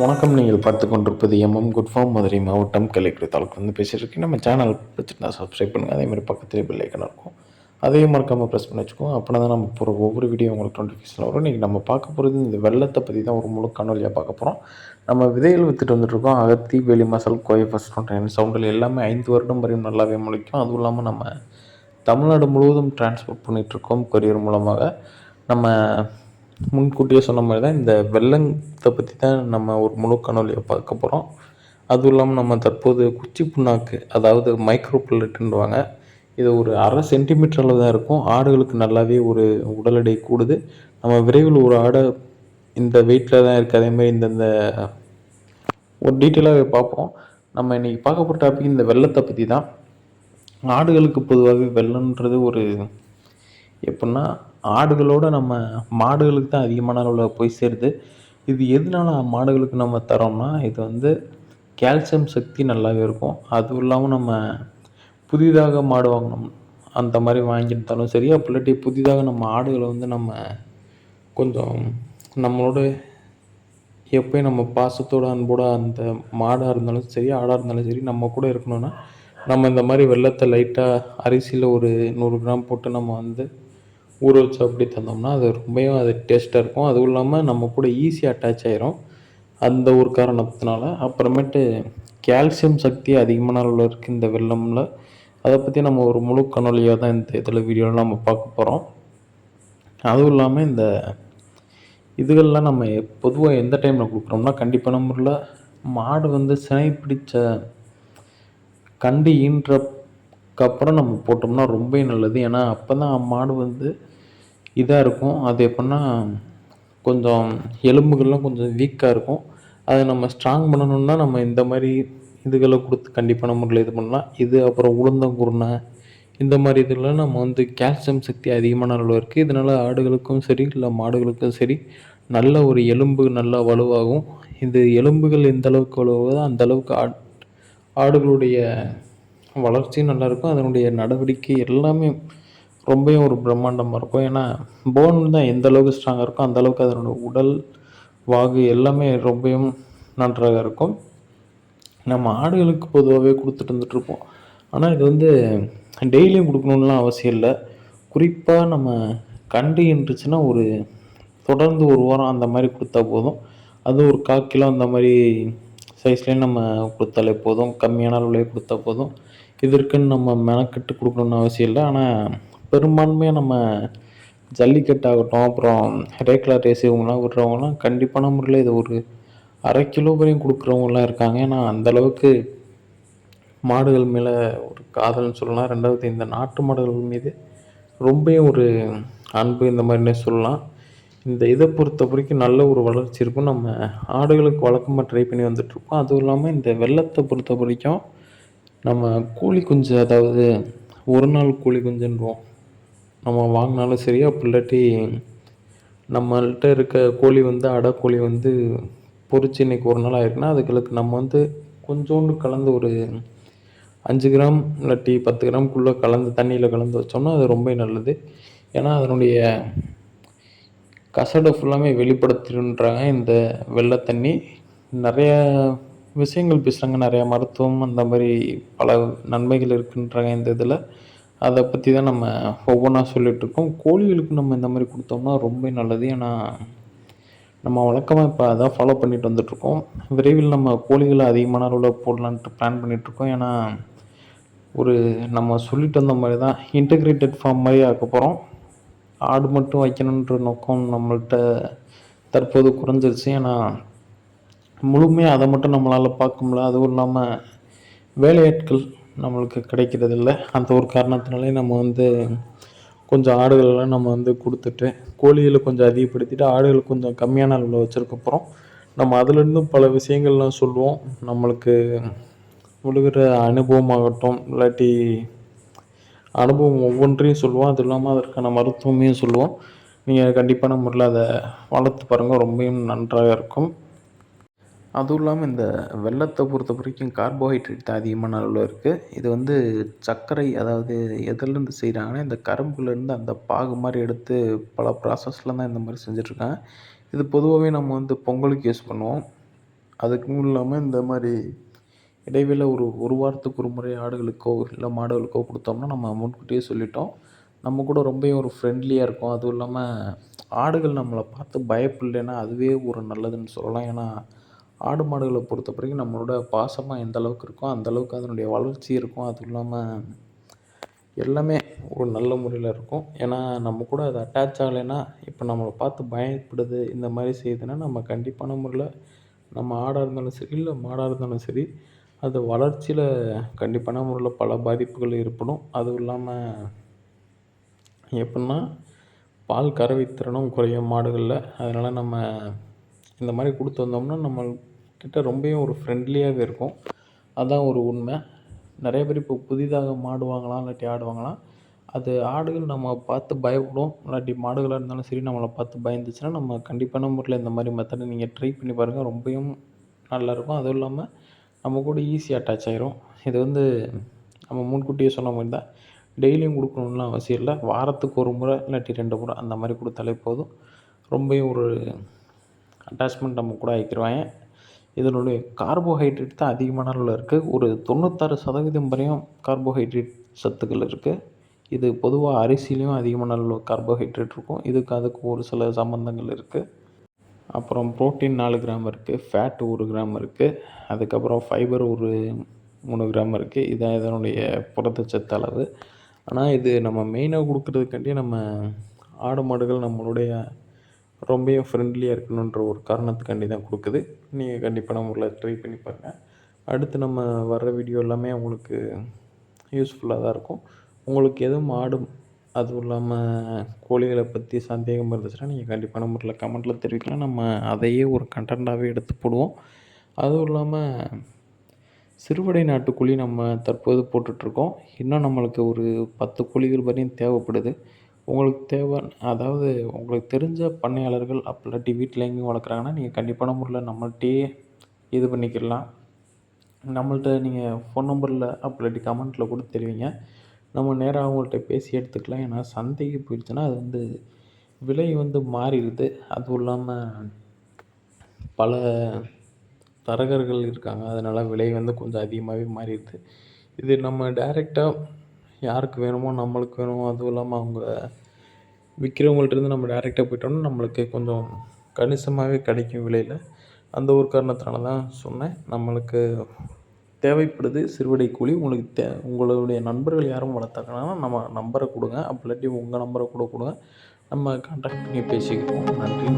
வணக்கம். நீங்கள் பார்த்து கொண்டிருப்பது எம்எம் குட் ஃபார்ம் மதுரை மாவட்டம் கலைக்குடி தாலுக்கு வந்து பேசியிருக்கேன். நம்ம சேனல் பிடிச்சிருந்தா சப்ஸ்கிரைப் பண்ணுங்கள் அதே மாதிரி பக்கத்துலேயே பெல் ஐக்கன் இருக்கும். அதையும் மறக்காமல் ப்ரெஸ் பண்ணி வச்சுக்கோங்க. அப்படின்னா தான் நம்ம போகிற ஒவ்வொரு வீடியோ உங்களுக்கு நோட்டிஃபிகேஷன் வரும். இன்றைக்கி நம்ம பார்க்க போகிறது இந்த வெள்ளத்தை பற்றி தான் ஒரு முழு காணொலியாக பார்க்க போகிறோம் நம்ம விதைகள் வித்துட்டு வந்துட்டுருக்கோம் அகத்தி வெளி மசால் கோயை ஃபஸ்ட் ஒன் சவுண்டில் எல்லாமே ஐந்து வருடம் வரையும் நல்லாவே முளைக்கும். அதுவும் இல்லாமல் நம்ம தமிழ்நாடு முழுவதும் டிரான்ஸ்போர்ட் பண்ணிகிட்ருக்கோம் கொரியர் மூலமாக நம்ம முன்கூட்டியே சொன்ன மாதிரி தான் இந்த வெள்ளத்தை பற்றி தான் நம்ம ஒரு முழு காணொலியை பார்க்க போகிறோம் அதுவும் இல்லாமல் நம்ம தற்போது குச்சி புண்ணாக்கு அதாவது மைக்ரோ பில்லட்டுன்னுவாங்க இது ஒரு அரை சென்டிமீட்டர் அளவு தான் இருக்கும். ஆடுகளுக்கு நல்லாவே ஒரு உடல் எடை கூடுது. நம்ம விரைவில் ஒரு ஆடை இந்த வெயிட்டில் தான் இருக்குது அதேமாதிரி இந்தந்த ஒரு டீட்டெயிலாகவே பார்ப்போம். நம்ம இன்றைக்கி பார்க்க போகிற டாபிக் இந்த வெள்ளத்தை பற்றி தான். ஆடுகளுக்கு பொதுவாகவே வெள்ளம்ன்றது ஒரு எப்படின்னா ஆடுகளோட நம்ம மாடுகளுக்கு தான் அதிகமான அளவில் போய் சேருது. இது எதனால மாடுகளுக்கு நம்ம தரோம்னா இது வந்து கால்சியம் சக்தி நல்லாவே இருக்கும். அதுவும் இல்லாமல் நம்ம புதிதாக மாடு வாங்கினோம் அந்த மாதிரி வாங்கியிருந்தாலும் சரி அப்போ இல்லாட்டி புதிதாக நம்ம ஆடுகளை வந்து நம்ம கொஞ்சம் நம்மளோட எப்போயும் நம்ம பாசத்தோட அன்போட அந்த மாடாக இருந்தாலும் சரி ஆடாக இருந்தாலும் சரி நம்ம கூட இருக்கணும்னா நம்ம இந்த மாதிரி வெள்ளத்தை லைட்டாக அரிசியில் ஒரு நூறு கிராம் போட்டு நம்ம வந்து ஊற வச்சு அப்படி தந்தோம்னா அது ரொம்பவும் அது டேஸ்ட்டாக இருக்கும். அதுவும் இல்லாமல் நம்ம கூட ஈஸியாக அட்டாச் ஆயிரும். அந்த ஒரு காரணத்தினால அப்புறமேட்டு கால்சியம் சக்தி அதிகமான அளவில் இருக்குது இந்த வெள்ளமில். அதை பற்றி நம்ம ஒரு முழு கணொலியாக தான் இந்த இதில் வீடியோவில் நம்ம பார்க்க போகிறோம் அதுவும் இல்லாமல் இந்த இதுகள்லாம் நம்ம பொதுவாக எந்த டைமில் கொடுக்குறோம்னா கண்டிப்பாக முறையில் மாடு வந்து சினை பிடிச்ச கண்டு ஈன்றக்கப்புறம் நம்ம போட்டோம்னா ரொம்ப நல்லது. ஏன்னா அப்போ தான் மாடு வந்து இதாக இருக்கும். அது எப்படின்னா கொஞ்சம் எலும்புகள்லாம் கொஞ்சம் வீக்காக இருக்கும். அதை நம்ம ஸ்ட்ராங் பண்ணணுன்னா நம்ம இந்த மாதிரி இதுகளை கொடுத்து கண்டிப்பான முறையில் இது பண்ணலாம். இது அப்புறம் உளுந்தங்குருணை இந்த மாதிரி இதெல்லாம் நம்ம வந்து கால்சியம் சக்தி அதிகமான அளவில் இருக்குது இதனால் ஆடுகளுக்கும் சரி இல்லை மாடுகளுக்கும் சரி நல்ல ஒரு எலும்பு நல்லா வலுவாகும். இந்த எலும்புகள் எந்த அளவுக்கு வலுவாகுதோ அந்த அளவுக்கு ஆட் ஆடுகளுடைய வளர்ச்சியும் நல்லாயிருக்கும் அதனுடைய நடவடிக்கை எல்லாமே ரொம்பவும் ஒரு பிரம்மாண்டமாக இருக்கும். ஏன்னா போன் தான் எந்த அளவுக்கு ஸ்ட்ராங்காக இருக்கோ அந்த அளவுக்கு அதனோட உடல் வாகு எல்லாமே ரொம்பவும் நன்றாக இருக்கும். நம்ம ஆடுகளுக்கு பொதுவாகவே கொடுத்துட்டு வந்துட்டுருப்போம் ஆனால் இது வந்து டெய்லியும் கொடுக்கணுன்லாம் அவசியம் இல்லை. குறிப்பாக நம்ம கண்டு இருந்துச்சுன்னா ஒரு தொடர்ந்து ஒரு வாரம் அந்த மாதிரி கொடுத்தா போதும். அது ஒரு கால் கிலோ அந்த மாதிரி சைஸ்லேயே நம்ம கொடுத்தாலே போதும். கம்மியான அளவுலேயே கொடுத்தா போதும். இதற்குன்னு நம்ம மெனக்கெட்டு கொடுக்கணுன்னு அவசியம் இல்லை. ஆனால் பெரும்பான்மையாக நம்ம ஜல்லிக்கட்டாகட்டும் அப்புறம் ரேக்லா ரேஸ் இவங்களாம் விடுறவங்களாம் கண்டிப்பான முறையில் இது ஒரு அரை கிலோ வரையும் கொடுக்குறவங்களாம் இருக்காங்க. ஏன்னா அந்தளவுக்கு மாடுகள் மேலே ஒரு காதல்னு சொல்லலாம். ரெண்டாவது இந்த நாட்டு மாடுகள் மீது ரொம்ப ஒரு அன்பு இந்த மாதிரினே சொல்லலாம். இந்த இதை பொறுத்த வரைக்கும் நல்ல ஒரு வளர்ச்சி இருக்கும். நம்ம ஆடுகளுக்கு வழக்கமாக ட்ரை பண்ணி வந்துட்ருக்கோம் அதுவும் இல்லாமல் இந்த வெள்ளத்தை பொறுத்த வரைக்கும் நம்ம கூலி குஞ்சு அதாவது ஒரு நாள் கூலி குஞ்சுன்றோம். நம்ம வாங்கினாலும் சரி அப்படி இல்லாட்டி நம்மள்கிட்ட இருக்க கோழி வந்து அடை கோழி வந்து பொறிச்சு இன்றைக்கி ஒரு நாள் ஆயிருக்குன்னா அதுகளுக்கு நம்ம வந்து கொஞ்சோண்டு கலந்து ஒரு அஞ்சு கிராம் இல்லாட்டி பத்து கிராம்குள்ளே கலந்து தண்ணியில் கலந்து வச்சோம்னா அது ரொம்ப நல்லது. ஏன்னா அதனுடைய கசடை ஃபுல்லாமே வெளிப்படுத்தின்றாங்க இந்த வெள்ளை தண்ணி. நிறையா விஷயங்கள் பேசுகிறாங்க நிறையா மருத்துவம் அந்த மாதிரி பல நன்மைகள் இருக்குன்றாங்க இந்த இதில். அதை பற்றி தான் நம்ம ஒவ்வொன்றா சொல்லிகிட்ருக்கோம் கோழிகளுக்கு நம்ம இந்த மாதிரி கொடுத்தோம்னா ரொம்ப நல்லது. ஏன்னா நம்ம வழக்கமாக இப்போ அதான் ஃபாலோ பண்ணிட்டு வந்துட்ருக்கோம் விரைவில் நம்ம கோழிகளை அதிகமான அளவில் போடலான்ட்டு பிளான் பண்ணிகிட்ருக்கோம் ஏன்னா ஒரு நம்ம சொல்லிட்டு வந்த மாதிரி தான் இன்டகிரேட்டட் ஃபார்ம் மாதிரி ஆக்க போகிறோம் ஆடு மட்டும் வைக்கணுன்ற நோக்கம் நம்மள்கிட்ட தற்போது குறைஞ்சிருச்சு. ஏன்னா முழுமையாக அதை மட்டும் நம்மளால் பார்க்க முடியல. அதுவும் இல்லாமல் வேலையாட்கள் நம்மளுக்கு கிடைக்கிறதில்ல. அந்த ஒரு காரணத்தினாலே நம்ம வந்து கொஞ்சம் ஆடுகளெலாம் நம்ம வந்து கொடுத்துட்டு கோழிகளை கொஞ்சம் அதிகப்படுத்திட்டு ஆடுகள் கொஞ்சம் கம்மியான அளவில் வச்சுருக்கப்புறம் நம்ம அதுலேருந்தும் பல விஷயங்கள்லாம் சொல்லுவோம். நம்மளுக்கு விழுகிற அனுபவமாகட்டும் இல்லாட்டி அனுபவம் ஒவ்வொன்றையும் சொல்லுவோம். அது இல்லாமல் அதற்கான மருத்துவமையும் சொல்லுவோம். நீங்கள் கண்டிப்பான முறையில் அதை வளர்த்து பாருங்கள் ரொம்பவும் நன்றாக இருக்கும். அதுவும் இல்லாமல் இந்த வெள்ளத்தை பொறுத்த வரைக்கும் கார்போஹைட்ரேட் தான் அதிகமான அளவில் இருக்குது இது வந்து சர்க்கரை அதாவது எதுலேருந்து செய்கிறாங்கன்னா இந்த கரும்புலேருந்து அந்த பாகு மாதிரி எடுத்து பல ப்ராசஸில் தான் இந்த மாதிரி செஞ்சிட்ருக்காங்க. இது பொதுவாகவே நம்ம வந்து பொங்கலுக்கு யூஸ் பண்ணுவோம். அதுக்கும் இல்லாமல் இந்த மாதிரி இடைவேளை ஒரு ஒரு வாரத்துக்கு ஒரு முறை ஆடுகளுக்கோ இல்லை மாடுகளுக்கோ கொடுத்தோம்னா நம்ம முன்கூட்டியே சொல்லிட்டோம். நம்ம கூட ரொம்பவும் ஒரு ஃப்ரெண்ட்லியாக இருக்கும். அதுவும் இல்லாமல் ஆடுகள் நம்மளை பார்த்து பயப்படலைன்னா அதுவே ஒரு நல்லதுன்னு சொல்லலாம். ஏன்னா ஆடு மாடுகளை பொறுத்த வரைக்கும் நம்மளோட பாசமாக எந்த அளவுக்கு இருக்கோ அந்த அளவுக்கு அதனுடைய வளர்ச்சி இருக்கும். அதுவும் இல்லாமல் எல்லாமே ஒரு நல்ல முறையில் இருக்கும். ஏன்னா நம்ம கூட அது அட்டாச் ஆகலைன்னா இப்போ நம்மளை பார்த்து பயப்படுது இந்த மாதிரி செய்யுதுன்னா நம்ம கண்டிப்பான முறையில் நம்ம ஆடாக இருந்தாலும் சரி இல்லை மாடாக இருந்தாலும் சரி அது வளர்ச்சியில் கண்டிப்பான முறையில் பல பாதிப்புகள் ஏற்படும். அதுவும் இல்லாமல் எப்படின்னா பால் கறவை திறனும் குறையும் மாடுகளில். அதனால் நம்ம இந்த மாதிரி கொடுத்து வந்தோம்னா நம்ம கிட்ட ரொம்பவும் ஒரு ஃப்ரெண்ட்லியாகவே இருக்கும். அதுதான் ஒரு உண்மை. நிறைய பேர் இப்போ புதிதாக மாடு வாங்கலாம் இல்லாட்டி ஆடு வாங்கலாம். அது ஆடுகள் நம்ம பார்த்து பயப்படும். இல்லாட்டி மாடுகளாக இருந்தாலும் சரி நம்மளை பார்த்து பயந்துச்சுன்னா நம்ம கண்டிப்பான முறையில் இந்த மாதிரி மெத்தடை நீங்கள் ட்ரை பண்ணி பாருங்கள் ரொம்பவும் நல்லாயிருக்கும் அதுவும் இல்லாமல் நம்ம கூட ஈஸியாக அட்டாச் ஆகிரும் இது வந்து நம்ம முன்கூட்டியே சொன்ன மாதிரி தான். டெய்லியும் கொடுக்கணுன்லாம் அவசியம் இல்லை. வாரத்துக்கு ஒரு முறை இல்லாட்டி ரெண்டு முறை அந்த மாதிரி கொடுத்தாலே போதும். ரொம்பவும் ஒரு அட்டாச்மெண்ட் நம்ம கூட ஆகிக்கிருவாங்க இதனுடைய கார்போஹைட்ரேட் தான் அதிகமான அளவில் இருக்குது ஒரு தொண்ணூத்தாறு சதவீதம் வரையும் கார்போஹைட்ரேட் சத்துக்கள் இருக்குது இது பொதுவாக அரிசிலையும் அதிகமான அளவில் கார்போஹைட்ரேட் இருக்கும். இதுக்கு அதுக்கு ஒரு சில சம்மந்தங்கள் இருக்குது அப்புறம் ப்ரோட்டீன் நாலு கிராம் இருக்குது ஃபேட் ஒரு கிராம் இருக்குது அதுக்கப்புறம் ஃபைபர் ஒரு மூணு கிராம் இருக்குது இதுதான் இதனுடைய புரதச்சத்து அளவு. ஆனால் இது நம்ம மெயினாக கொடுக்குறதுக்காண்டி நம்ம ஆடு மாடுகள் நம்மளுடைய ரொம்பவும் ஃப்ரெண்ட்லியாக இருக்கணுன்ற ஒரு காரணத்துக்காண்டி தான் கொடுக்குது. நீங்கள் கண்டிப்பான முறையில் ட்ரை பண்ணி பாருங்கள் அடுத்து நம்ம வர்ற வீடியோ எல்லாமே உங்களுக்கு யூஸ்ஃபுல்லாக தான் இருக்கும். உங்களுக்கு எதுவும் ஆடும் அதுவும் இல்லாமல் கோழிகளை பற்றி சந்தேகம் இருந்துச்சுன்னா நீங்கள் கண்டிப்பான முறையில் கமெண்ட்டில் தெரிவிக்கலாம். நம்ம அதையே ஒரு கண்டென்ட்டாகவே எடுத்து போடுவோம். அதுவும் இல்லாமல் சிறுவடை நாட்டுக்கோழி நம்ம தற்போது போட்டுட்ருக்கோம் இன்னும் நம்மளுக்கு ஒரு பத்து கோழிகள் வரையும் தேவைப்படுது. உங்களுக்கு தேவை அதாவது உங்களுக்கு தெரிஞ்ச பண்ணையாளர்கள் அப்படி இல்லாட்டி வீட்டில் எங்கேயும் வளர்க்குறாங்கன்னா நீங்கள் கண்டிப்பான முறையில் நம்மள்ட்டயே இது பண்ணிக்கிடலாம். நம்மள்ட்ட நீங்கள் ஃபோன் நம்பரில் அப்படி இல்லாட்டி கமெண்ட்டில் கூட தெரிவிங்க. நம்ம நேராக அவங்கள்ட்ட பேசி எடுத்துக்கலாம். ஏன்னா சந்தைக்கு போயிடுச்சுன்னா அது வந்து விலை வந்து மாறிடுது. அதுவும் இல்லாமல் பல தரகர்கள் இருக்காங்க. அதனால் விலை வந்து கொஞ்சம் அதிகமாகவே மாறிடுது. இது நம்ம டேரெக்டாக யாருக்கு வேணுமோ நம்மளுக்கு வேணுமோ அதுவும் இல்லாமல் அவங்க விற்கிறவங்கள்ட்டேருந்து நம்ம டேரெக்டாக போயிட்டோம்னா நம்மளுக்கு கொஞ்சம் கணிசமாகவே கிடைக்கும் விலையில். அந்த ஒரு காரணத்தினால தான் சொன்னேன். நம்மளுக்கு தேவைப்படுது சிறுவிடை கோழி உங்களுக்கு தே உங்களுடைய நண்பர்கள் யாரும் வளர்த்தாங்கன்னா நம்ம நம்பரை கொடுங்க. அப்படி இல்லாட்டி உங்கள் நம்பரை கூட கொடுங்க. நம்ம கான்டாக்ட் பண்ணி பேசிக்கிறோம் நன்றி.